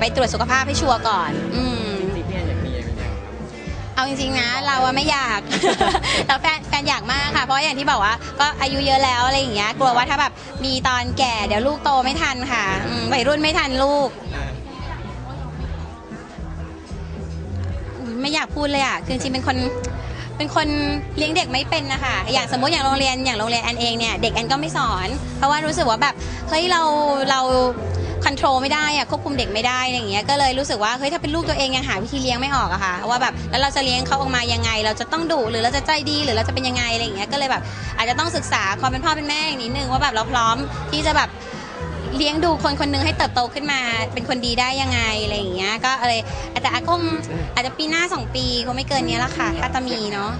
ไปตรวจสุขภาพให้ชัวร์ก่อน อืม จริงๆพี่แอนอยากมีอะไรไหมครับเอาจริงๆนะ เราอะไม่อยากแต่แฟนแฟนอยากมากค่ะ เพราะอย่างที่บอกว่าก็อายุเยอะแล้วอะไรอย่างเงี้ยกลัวว่าถ้าแบบมีตอนแก่เดี๋ยวลูกโตไม่ทันค่ะอืมวัยรุ่นไม่ทันลูกไม่อยากพูดเลยอะคือจริงๆเป็นคนเป็นคนเลี้ยงเด็กไม่เป็นนะคะอย่างสมมติอย่างโรงเรียนอย่างโรงเรียนแอนเองเนี่ยเด็กแอนก็ไม่สอน เพราะว่ารู้สึกว่าแบบเฮ้ยเราเรา คอนโทรลไม่ได้อะควบคุมเด็กไม่ได้อะไรอย่างเงี้ยก็เลยรู้สึกว่าเฮ้ยถ้าเป็นลูกตัวเองยังหาวิธีเลี้ยงไม่ออกอะค่ะว่าแบบแล้วเราจะเลี้ยงเขาออกมายังไง เราจะต้องดุหรือเราจะใจดีหรือเราจะเป็นยังไงอะไรอย่างเงี้ยก็เลยแบบอาจจะต้องศึกษาความเป็นพ่อเป็นแม่อย่างนิดนึงว่าแบบเราพร้อมที่จะแบบเลี้ยงดูคนคนหนึงให้เติบโตขึ้นมาเป็นคนดีได้ยังไงอะไรอย่างเงี้ยก็อะไรแต่อาคงอาจจะปีหน้าสองปีคงไม่เกินเนี้ยละค่ะถ้าจะมีเนาะ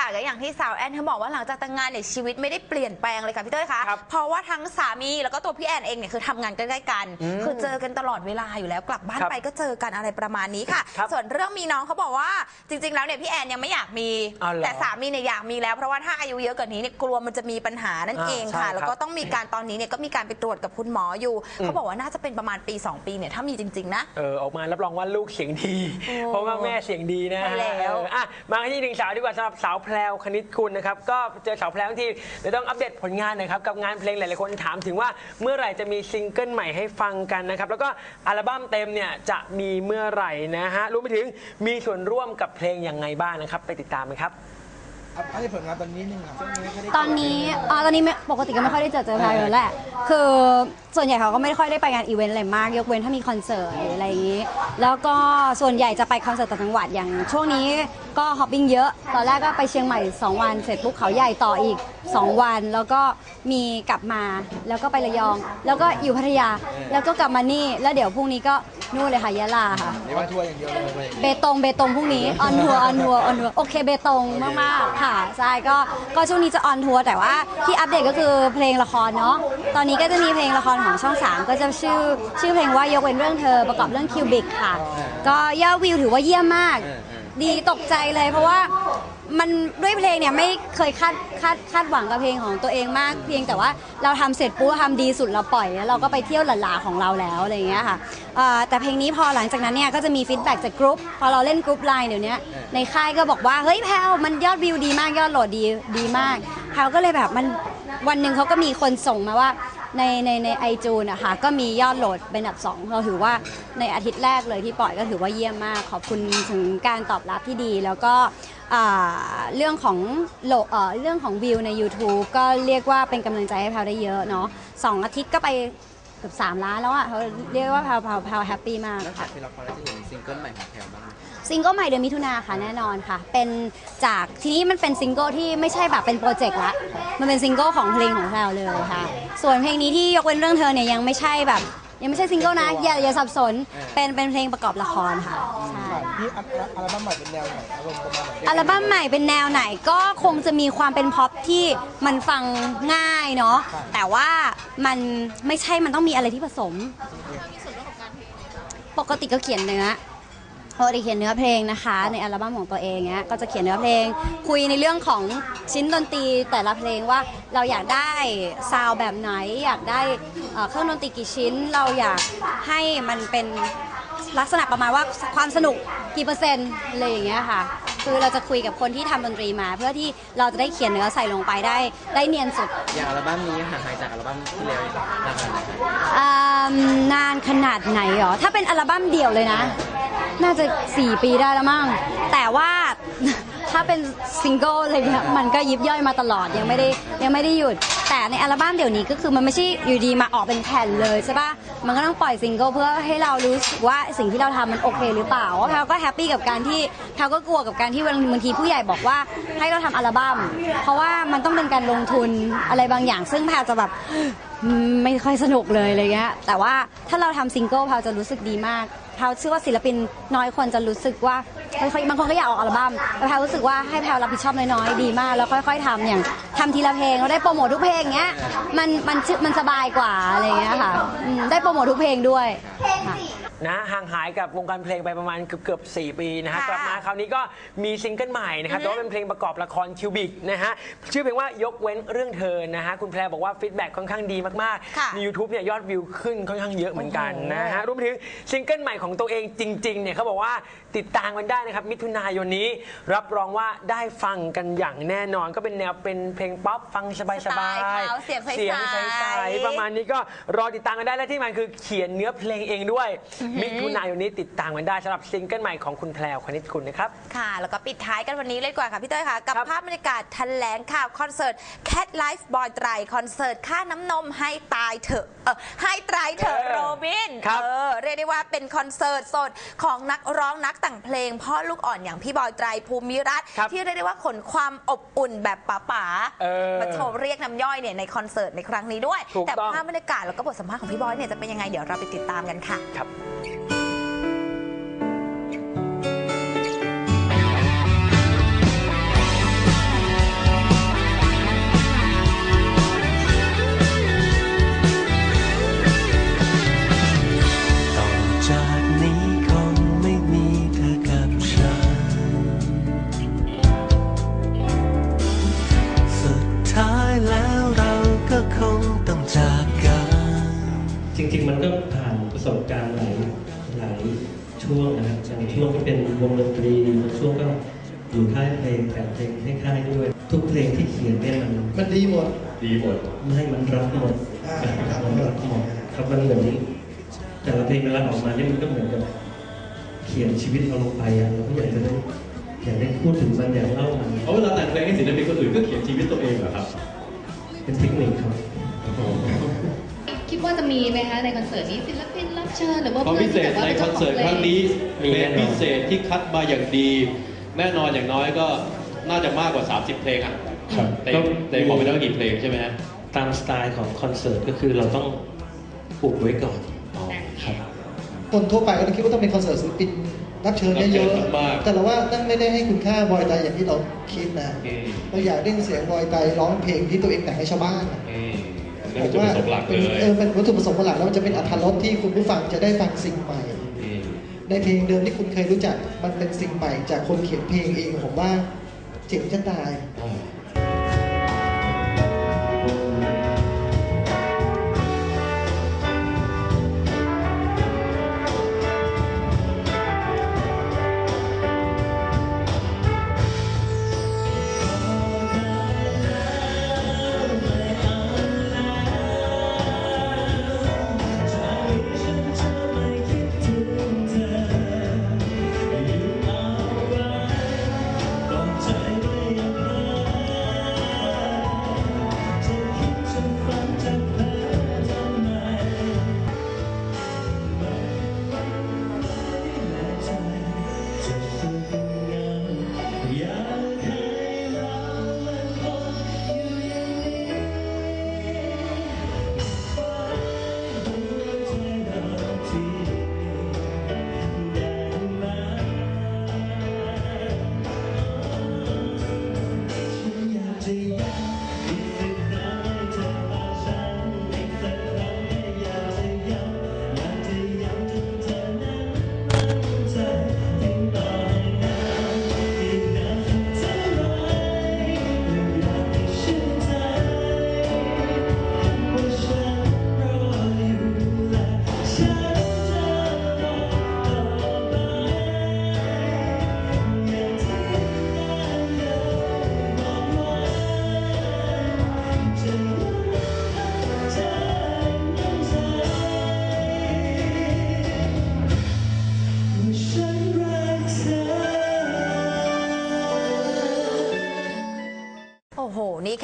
ค่ะก็อย่างที่สาวแอนเธอบอกว่าหลังจากแต่งงานเนี่ยชีวิตไม่ได้เปลี่ยนแปลงเลยค่ะพี่เต้ยคะครับเพราะว่าทั้งสามีแล้วก็ตัวพี่แอนเองเนี่ยคือทำงานใกล้ๆกัน อืมคือเจอกันตลอดเวลาอยู่แล้วกลับบ้านครับไปก็เจอกันอะไรประมาณนี้ค่ะ ครับส่วนเรื่องมีน้องเขาบอกว่าจริง ๆ แล้วเนี่ยพี่แอนยังไม่อยากมี อ้าวเหรอแต่สามีเนี่ยอยากมีแล้วเพราะว่าถ้าอายุเยอะกว่านี้เนี่ยกลัวมันจะมีปัญหานั่นอ่าเองใช่ครัค่ะบแล้วก็ต้องมีการตอนนี้เนี่ยก็มีการไปตรวจกับคุณหมออยู่เขาบอกว่าน่าจะเป็นประมาณปี2ปีเนี่ยถ้ามีจริงๆนะ เออออกมารับรองว่าลูกเสียงดี โอ้เพราะว่าแม่เสียงดีนะใช่แล้ว เอออะมาที่หนึ่งสาวดีกว่าสำหรับสาวแพลวคณิตคุณนะครับก็เจอสาวแพลวทั้งทีเดี๋ยวต้องอัปเดตผลงานหน่อยครับกับงานเพลงหลายๆคนถามถึงว่าเมื่อไหร่จะมีซิงเกิลใหม่ให้ฟังกันนะครับแล้วก็อัลบั้มเต็มเนี่ยจะมีเมื่อไหร่นะฮะรวมไปถึงมีส่วนร่วมกับเพลงยังไงบ้างนะครับไปติดตามกันครับ อัปเดตผลงานตอนนี้นึงครับช่วงนี้ไม่ค่อยได้ตอนนี้อ่าตอนนี้ไม่ปกติก็ไม่ค่อยได้เจอเจอใครเลยแหละ คือส่วนใหญ่เขาก็ไม่ค่อยได้ไปงานอีเวนต์อะไรมาก ยกเว้นถ้ามีคอนเสิร์ตหรืออะไรอย่างนี้ แล้วก็ส่วนใหญ่จะไปคอนเสิร์ตต่างจังหวัดอย่างช่วงนี้ก็ฮอปปิ้งเยอะ ตอนแรกก็ไปเชียงใหม่ 2 วัน เสร็จปุ๊บเขาใหญ่ต่ออีก 2 วัน แล้วก็มีกลับมา แล้วก็ไประยอง แล้วก็อยู่พัทยา แล้วก็กลับมานี่ แล้วเดี๋ยวพรุ่งนี้ก็นู่นเลยค่ะยะลาค่ะ เรียกว่าทัวร์อย่างเดียวเลยไปเบตง เบตงพรุ่งนี้ ออนทัวร์ ออนทัวร์ ออนทัวร์ โอเค เบตงมากๆค่ะใช่ก็ก็ช่วงนี้จะออนทัวร์แต่ว่าที่อัปเดตก็คือเพลงละครเนาะตอนนี้ก็จะมีเพลงละครของช่อง 3 ก็จะชื่อชื่อเพลงว่ายกเว้นเรื่องเธอประกอบเรื่องคิวบิกค่ะ ก็ยอดวิวถือว่าเยี่ยมมาก ดีตกใจเลยเพราะว่า มันด้วยเพลงเนี่ยไม่เคยคาดคาดคาดหวังกับเพลงของตัวเองมากเพียงแต่ว่าเราทำเสร็จปุ๊บทำดีสุดเราปล่อยแล้วเราก็ไปเที่ยวหลาๆของเราแล้วอะไรอย่างเงี้ยค่ะเอ่อแต่เพลงนี้พอหลังจากนั้นเนี่ยก็จะมีฟีดแบ็กจากกรุ๊ปพอเราเล่นกรุ๊ปไลน์เดี๋ยวนี้ในค่ายก็บอกว่าเฮ้ยแพลวมันยอดวิวดีมากยอดโหลดดีดีมากแพลวก็เลยแบบมันวันหนึ่งเขาก็มีคนส่งมาว่าในในในไอจูนะคะก็มียอดโหลดเป็นอันดับสองเราถือว่าในอาทิตย์แรกเลยที่ปล่อยก็ถือว่าเยี่ยมมาก ขอบคุณถึงการตอบรับที่ดี แล้วก็อ่า เรื่องของโหลเอ่อเรื่องของวิวใน YouTube ก็เรียกว่าเป็นกำลังใจให้แพลวได้เยอะเนาะสองอาทิตย์ก็ไปเกือบสามล้านแล้วอะเขาเรียกว่าแพลวแพลวแพลวแฮปปี้มากนอกจาค่ะ กเพลงละครแล้วจะเห็นซิงเกิลใหม่ของแพลวบ้างไหมซิงเกิลใหม่เดือนมิถุนาค่ะแน่นอนค่ะ เป็นจากทีนี้มันเป็นซิงเกิลที่ไม่ใช่แบบเป็นโปรเจกต์ละ มันเป็นซิงเกิลของเพลงของเราเลยค่ะ ส่วนเพลงนี้ที่ยกเว้นเรื่องเธอเนี่ยยังไม่ใช่แบบ ยังไม่ใช่ซิงเกิลนะอย่าอย่าสับสนเป็นเป็นเพลงประกอบละครค่ะใช่ พี่อัลอัลบั้มใหม่เป็นแนวไหนอารมณ์ประมาณไหนอัลบั้มใหม่เป็นแนวไหนก็คงจะมีความเป็นพ็อปที่มันฟังง่ายเนาะแต่ว่ามันไม่ใช่มันต้องมีอะไรที่ผสม ปกติก็เขียนเนื้อปกติเขียนเนื้อเพลงนะคะ ในอัลบั้มของตัวเองเนี้ยก็จะเขียนเนื้อเพลง คุยในเรื่องของชิ้นดนตรีแต่ละเพลงว่าเราอยากได้ซาวด์แบบไหน อยากได้เอ่อเครื่องดนตรีกี่ชิ้น เราอยากให้มันเป็น ลักษณะประมาณว่าความสนุกกี่เปอร์เซ็นต์อะไรอย่างเงี้ยค่ะ คือเราจะคุยกับคนที่ทำดนตรีมา เพื่อที่เราจะได้เขียนเนื้อใส่ลงไปได้ได้เนียนสุด อย่างอัลบั้มนี้ห่างหายจากอัลบั้มที่แล้วนานขนาดไหนครับอ่านานขนาดไหนหรอ ถ้าเป็นอัลบั้มเดี่ยวเลยนะ น่าจะ 4 ปีได้แล้วมั้ง แต่ว่า ถ้าเป็นซิงเกิลอะไรเงี้ยมันก็ยิบย่อยมาตลอดยังไม่ได้ยังไม่ได้หยุด แต่ในอัลบั้มเดี๋ยวนี้ก็คือมันไม่ใช่อยู่ดีมาออกเป็นแผ่นเลยใช่ปะมันก็ต้องปล่อยซิงเกิลเพื่อให้เรารู้สึกว่าสิ่งที่เราทำมันโอเคหรือเปล่าแพลก็แฮปปี้กับการที่แพลก็กลัวกับการที่บางทีผู้ใหญ่บอกว่าให้เราทำอัลบั้มเพราะว่ามันต้องเป็นการลงทุนอะไรบางอย่าง ซึ่งแพลจะแบบ ไม่ค่อยสนุกเลยอะไรเงี้ยแต่ว่าถ้าเราทำซิงเกิลพราจะรู้สึกดีมากพราเชื่อว่าศิลปินน้อยคนจะรู้สึกว่าค่อยๆบางคนก็อยากออกอัลบั้มแต่แพลรู้สึกว่าให้แพลรับผิดชอบน้อยๆดีมาก แล้วค่อย ๆทำอย่างทำทีละเพลงเราได้โปรโมททุกเพลงเงี้ยมันมันชื่อมันสบายกว่าอะไรเงี้ยค่ะอืมได้โปรโมททุกเพลงด้วยค่ะ นะห่างหายกับวงการเพลงไปประมาณเกือบเกือบ4ปีนะฮะค่ะกลับมาคราวนี้ก็มีซิงเกิลใหม่นะครับแต่ว่าเป็นเพลงประกอบละครคิวบิกนะฮะชื่อเพลงว่ายกเว้นเรื่องเธอนะฮะคุณแพรบอกว่าฟีดแบ็กค่อนข้างดีมากค่ะๆใน YouTube เนี่ยยอดวิวขึ้นค่อนข้างเยอะเหมือนกันนะฮะรวมไปถึงซิงเกิลใหม่ของตัวเองจริงๆเนี่ยเขาบอกว่าติดตามกันได้นะครับ มิถุนายนนี้ รับรองว่าได้ฟังกันอย่างแน่นอน ก็เป็นแนวเป็นเพลงป๊อปฟังสบายสไตล์เขาเสียงใสๆเสียงใสๆประมาณอันนี้ก็รอติดตามกันได้และที่มันคือเขียนเนื้อเพลงเองด้วย มิถุนายนนี้ติดตามกันได้สำหรับซิงเกิลใหม่ของคุณแพรวคณิตคุณนะครับค่ะ แล้วก็ปิดท้ายกันวันนี้เลยดีกว่าค่ะพี่เต้ยค่ะกับครับภาพบรรยากาศแถลงข่าวคอนเสิร์ต Cat Life Boy ไตรคอนเสิร์ตค่าน้ำนมให้ตายเถอะเออให้ตายเถอะเออโรบินครับเออเรียกได้ว่าเป็นคอนเสิร์ตสดของนักร้องนักแต่งเพลงพ่อลูกอ่อนอย่างพี่บอยไตรภูมิรัตน์ครับที่เรียกได้ว่าขนความอบอุ่นแบบป๋าเออๆมาโชว์เรียกน้ำย่อยเนี่ยในคอนเสิร์ตในครั้งนี้ด้วย ถูกแต่ต้อง ภาพบรรยากาศแล้วก็บทสัมภาษณ์ของพี่บอยเนี่ยจะเป็นยังไงเดี๋ยวเราไปติดตามกันค่ะ ครับานประสบการณ์หลายหลายช่วงนะครับอย่างช่วงที่เป็นวงดนตรีบางช่วงก็อยู่ค่ายเพลงแต่งเพลงให้ค่ายด้วย ทุกเพลงที่เขียนเนี่ยมันมันดีหมด ดีหมดไม่มันรักหมดอ่าครับมันรักหมดครับมันเหมือนแต่ละเพลงเวลาออกมาเนี่ยมันก็เหมือนกับเขียนชีวิตเราลงไปอะเราก็อยากจะได้อยากได้พูดถึงมันอยากเล่ามันเพราะเวลาแต่งเพลงให้ศิลปินคนอื่นก็เขียนชีวิตตัวเองเหรอครับ เป็นเทคนิคครับ คิดว่าจะมีไหมคะในคอนเสิร์ตนี้ศิลปินรับเชิญหรือว่าความพิเศษในคอนเสิร์ตครั้งนี้มีเพลแน่งนอน พิเศษที่คัดมาอย่างดี แน่นอนอย่างน้อยก็น่าจะมากกว่า 30 เพลงอะครับแต่แต่บอกไม่ได้ว่ากี่เพลงใช่ไหมฮะตามสไตล์ของคอนเสิร์ตก็คือเราต้องปลูกไว้ก่อนครับ คนทั่วไปก็จะคิดว่าต้องเป็นคอนเสิร์ตศิลปินรับเชิญเยอะรับเชิญมากๆแต่เราว่านั่นไม่ได้ให้คุณค่าบอยไตอย่างที่เราคิดนะอืมเราอยากได้ยินเสียงบอยไตร้องเพลงที่ตัวเองแต่งให้ชาวบ้านอะอืม นั่นคือจุดประสงค์หลักเป็เลนยเออเป็นวัตถุประสงค์หลักแล้วมันจะเป็นอัธรสที่คุณผู้ฟังจะได้ฟังสิ่งใหม่อืมในเพลงเดิมที่คุณเคยรู้จัก มันเป็นสิ่งใหม่จากคนเขียนเพลงเองผมว่าเจ๋งจะตายอ่าโอ้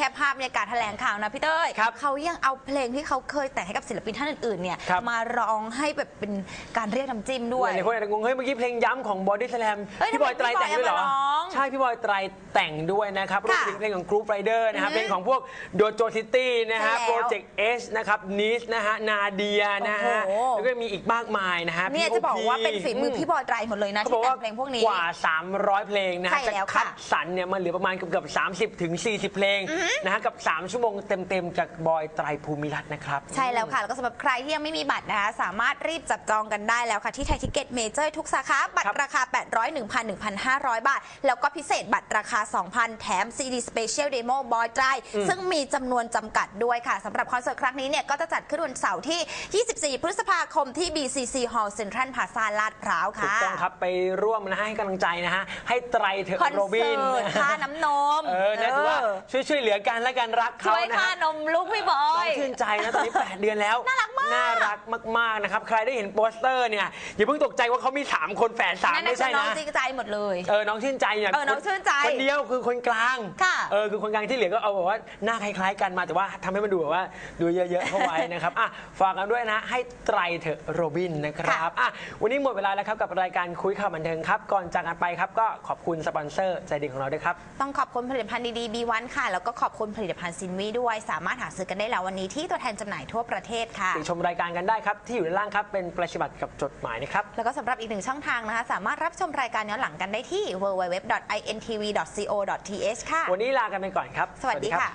ค่ภาพบรรยากาศแถลงข่าวนะพี่เต้ยครับเขายังเอาเพลงที่เขาเคยแต่งให้กับศิลปินท่านอื่นๆเนี่ยครับ มาร้องให้แบบเป็นการเรียกน้ำจิ้มด้วย หลายคนอาจจะงงเฮ้ยเมื่อกี้เพลงย้ำของบอดี้สแลมเอ้ยพี่บอยไตรแต่งด้วยเหรอทำไมพี่บอยเอามาร้องใช่ พี่บอยไตรแต่งด้วยนะครับรวมค่ะถึงเพลงของกรุ๊ปไรเดอร์นะครับอืมเพลงของพวกโดโจซิตี้นะฮะใช่แล้วโปรเจกต์เอสนะครับนิสนะฮะนาเดียนะฮะโอ้โห แล้วก็มีอีกมากมายนะฮะ เนี่ยจะบอกว่าเป็นฝีมือพี่บอยไตรหมดเลยนะเขาบที่อกแต่ว่างเพลงพวกนี้ กว่า 300 เพลงนะฮะใช่จะแล้วคัค่ะดสรรเนี่ยมันเหลือประมาณเกือบๆ30 ถึง 40 เพลงนะฮะกับ 3 ชั่วโมงเต็มๆจากบอยไตรภูมิรัตน์นะครับ ใช่แล้วค่ะ แล้วก็สำหรับใครที่ยังไม่มีบัตรนะคะ สามารถรีบจับจองกันได้แล้วค่ะ ที่ไทยทิเก็ตเมเจอร์ทุกสาขา บัตครัรบราคา 800 1,000 1,500 บาท แล้วก็พิเศษบัตรราคา 2,000 แถม CD Special Demo บอยไตรซึ่งมีจำนวนจำกัดด้วยค่ะสำหรับคอนเสิร์ตครั้งนี้เนี่ยก็จะจัดขึ้นวันเสาร์ที่ 24 พฤษภาคมที่ BCC Hall Central Plaza ลาดพร้าวถูค่ะกต้องครับไปร่วมนะฮะให้กำลังใจนะฮะให้ไตรเถอะคอนโรบิเสินร์ตค่าน้ำนมเออนะถือว่าช่วยช่วยเหลือกันและกันรักเขาช่วยนะค่าฮะนมลูกพี่บอน้อย งชื่นใจนะตอนนี้ 8 เดือนแล้ว น่ารักมากน่ารักมากๆนะครับ ใครได้เห็นโปสเตอร์เนี่ยอย่าเพิ่งตกใจว่าเขามี 3 คนแฝดสามนั่นไม่น่ะใช่น้องนะ จริงใจหมดเลย เออ น้องชื่นใจเนี่ยเออน้องชื่นใจคนเดียวคือคนกลาง ค่ะเออ คือคนกลางที่เหลือก็เอาแบบว่าหน้าคล้ายๆกันมาแต่ว่าทำให้มันดูแบบว่าดูเยอะๆเข้าไว้นะครับ อะ ฝากกันด้วยนะ ให้ไตรเถอะโรบินนะครับ อะ วันนี้หมดเวลาแล้วครับกับรายการคุยข่าวบันเทิงครับ ก่อนจากกันไปครับก็ขอบคุณสปอนเซอร์ใจดีของเราด้วยครับ ต้องขอบคุณผลิตภัณฑ์ดีๆ B1 ค่ะ แล้วก็ขอบคุณผลิตภัณฑ์ซินวีด้วย สามารถหาซื้อกันได้แล้ววันนี้ที่ตัวแทนจำหน่ายทั่วประเทศค่ะ ติชมรายการกันได้ครับ ที่อยู่ด้านล่างครับ เป็นประชาบัตรกับจดหมายนะครับ แล้วก็สำหรับอีกหนึ่งช่องทางนะคะ สามารถรับชมรายการย้อนหลังกันได้ที่ www.intv.co.th ค่ะ วันนี้ลากันไปก่อนครับ สวัสดีรับค่ะ